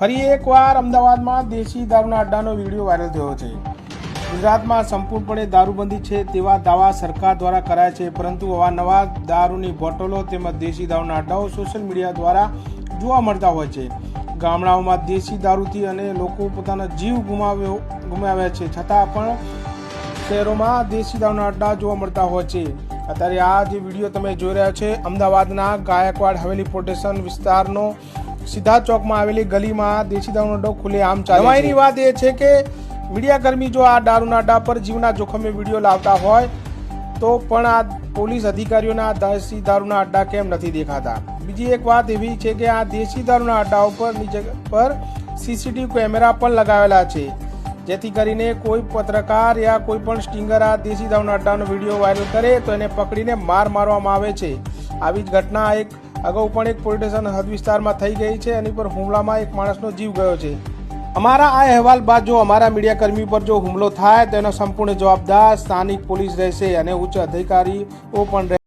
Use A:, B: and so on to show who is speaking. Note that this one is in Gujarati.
A: ફરી એકવાર અમદાવાદમાં દેશી દારૂના અડ્ડાનો વીડિયો વાયરલ થયો છે. ગુજરાતમાં સંપૂર્ણપણે દારૂબંધી છે તેવા દાવા સરકાર દ્વારા કરાય છે, પરંતુ અવારનવાર દારૂની બોટલો તેમજ દેશી દારૂના અડ્ડાઓ સોશિયલ મીડિયા દ્વારા જોવા મળતા હોય છે. ગામડાઓમાં દેશી દારૂથી અને લોકો પોતાના જીવ ગુમાવ્યો, ગુમાવ્યા છે, છતાં પણ શહેરોમાં દેશી દારૂના અડ્ડા જોવા મળતા હોય છે. અત્યારે આ જે વીડિયો તમે જોઈ રહ્યા છે, અમદાવાદના ગાયકવાડ હવેલી પોટેશન વિસ્તારનો સીધા ચોકમાં આવેલી ગલીમાં દેશી દારૂનો અડ્ડો ખુલે આમ ચાલે વાત એ છે કે મીડિયા કર્મી જો આ દારૂના અડ્ડા પર જીવના જોખમે વીડિયો લાવતા હોય, તો પણ આ પોલીસ અધિકારીઓના દેશી દારૂના અડ્ડા કેમ નથી દેખાતા? બીજી એક વાત એવી છે કે આ દેશી દારૂના અડ્ડા ઉપર નીચે પર સીસીટીવી કેમેરા પણ લગાવેલા છે. જેથી કરીને કોઈ પત્રકાર યા કોઈ પણ સ્ટિંગર આ દેશી દારૂના અડ્ડાનો વીડિયો વાયરલ કરે, તો એને પકડીને માર મારવામાં આવે છે. આવી જ ઘટના એક અગાઉ પણ એક પોલીસ સ્ટેશન હદ વિસ્તારમાં થઈ ગઈ છે. એની પર હુમલામાં એક માણસનો જીવ ગયો છે. અમારા આ અહેવાલ બાદ જો અમારા મીડિયા કર્મી પર જો હુમલો થાય તો એનો સંપૂર્ણ જવાબદાર સ્થાનિક પોલીસ રહેશે અને ઉચ્ચ અધિકારીઓ પણ રહેશે.